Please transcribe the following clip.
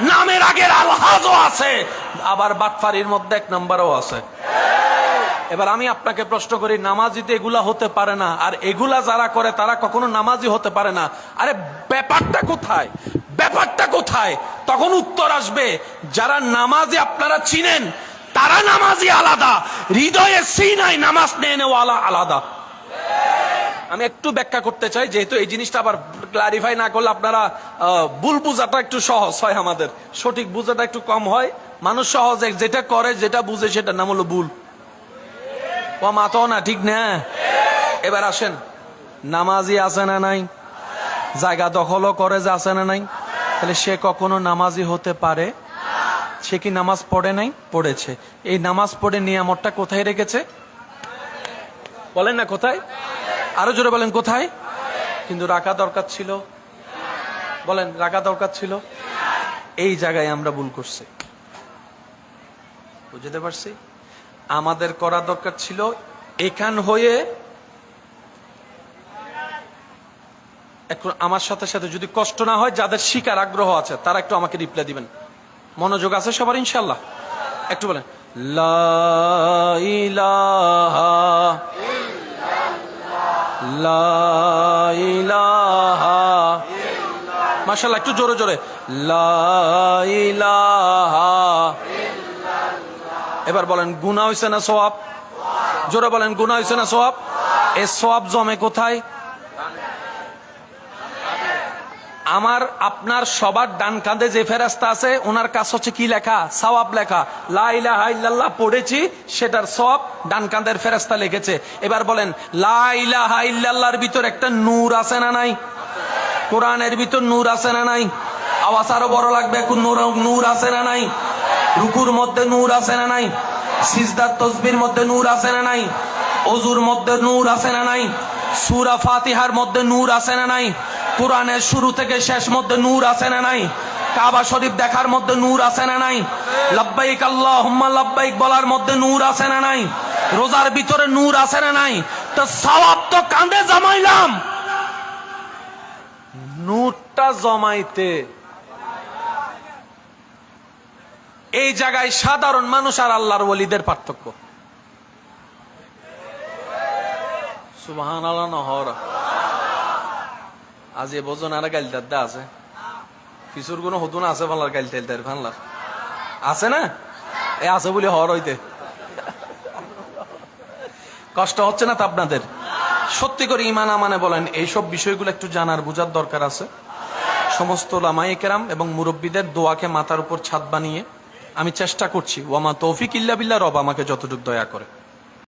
নামের আগের আলহাজও আছে, আবার বাটফারির মধ্যে এক নম্বরও আছে। এবার আমি আপনাকে প্রশ্ন করি নামাজিতে এগুলা হতে পারে না, আর এগুলা যারা করে তারা কখনো নামাজি হতে পারে না। আরে, ব্যাপারটা কোথায়? ব্যাপারটা কোথায়? তখন উত্তর আসবে, যারা নামাজি আপনারা চিনেন, তারা নামাজি আলাদা, হৃদয়ে সিনাই নামাজ নেওয়ালা আলাদা। আমি একটু ব্যাখ্যা করতে চাই, যেহেতু এই জিনিসটা আবার ক্লারিফাই না করলে আপনারা ভুল বুঝাটা একটু সহজ হয় আমাদের। সঠিক বুঝাটা একটু কম হয়। মানুষ সহজে যেটা করে, যেটা বুঝে সেটার নাম হলো ভুল। ও মাতো না, ঠিক না? এবার আসেন। নামাজি আছে না নাই? জায়গা দখলও করে যে আছে না নাই? তাহলে সে কখনো নামাজি হতে পারে? সে কি নামাজ পড়ে নাই? পড়েছে। এই নামাজ পড়ে নিয়ামতটা কোথায় রেখেছে? বলেন না কোথায়? আরও জোরে বলেন, কোথায়? কিন্তু রাখা দরকার ছিল? বলেন, রাখা দরকার ছিল? এই জায়গায় আমরা ভুল করছি। বুঝতে পারছি? আমাদের করা দরকার ছিল এখান হয়ে একটু আমার সাথে সাথে যদি কষ্ট না হয়, যাদের শিকার আগ্রহ আছে, তারা একটু আমাকে রিপ্লাই দিবেন। মনোযোগ আছে সবার ইনশাল্লাহ একটু বলেন, লা ইলাহা লা মাশাআল্লাহ, একটু জোরে জোরে। এবার বলেন গুনা হইছে না সোয়াব জোরে বলেন গুনা হইছে না সোয়াব এ সোয়াব জমে কোথায়? আমার, আপনার সবার ডান কাঁধে যে ফেরাস্তা আছে, ওনার কাছ হচ্ছে কি লেখা? সওয়াব লেখা। লা ইলাহা পড়েছি, সেটার সব ডান কাঁধের ফেরাস্তা লিখেছে। এবার বলেন, লা ইলাহা ভিতর একটা নূর আছে না নাই? কোরআনের ভিতর নূর আছে না নাই আওয়াজ আরও বড় লাগবে কোন নূর আছে না নাই রুকুর মধ্যে নূর আছে না নাই সিজদার তসবির মধ্যে নূর আছে না নাই অজুর মধ্যে নূর আছে না নাই সুরা ফাতিহার মধ্যে নূর আছে না নাই কোরআনের শুরু থেকে শেষ মধ্যে নূর আছে না নাই কাবা শরীফ দেখার মধ্যে নূর আছে না নাই লব্বাইক আল্লাহ লব্বাইক বলার মধ্যে নূর আছে না নাই রোজার ভিতরে নূর আছে না নাই তো সওয়াব তো কাঁধে জমাইলাম জমাইতে। এই জায়গায় সাধারণ মানুষ আর আল্লাহর ওলিদের পার্থক্য। আজ এ আর দাদা আছে। কোনো হতুন আছে ভালার টাইল আছে না? এ আছে বলে হর হইতে। কষ্ট হচ্ছে না তো আপনাদের? সত্যি করে ইমান আমানে বলেন, এইসব বিষয়গুলো একটু জানার, বোঝার দরকার আছে। সমস্ত লামাই কেরাম এবং মুরব্বীদের দোয়াকে মাথার উপর ছাদ বানিয়ে আমি চেষ্টা করছি ওয়ামা তৌফিক ইল্লা বিল্লা রব আমাকে যতটুক দয়া করে।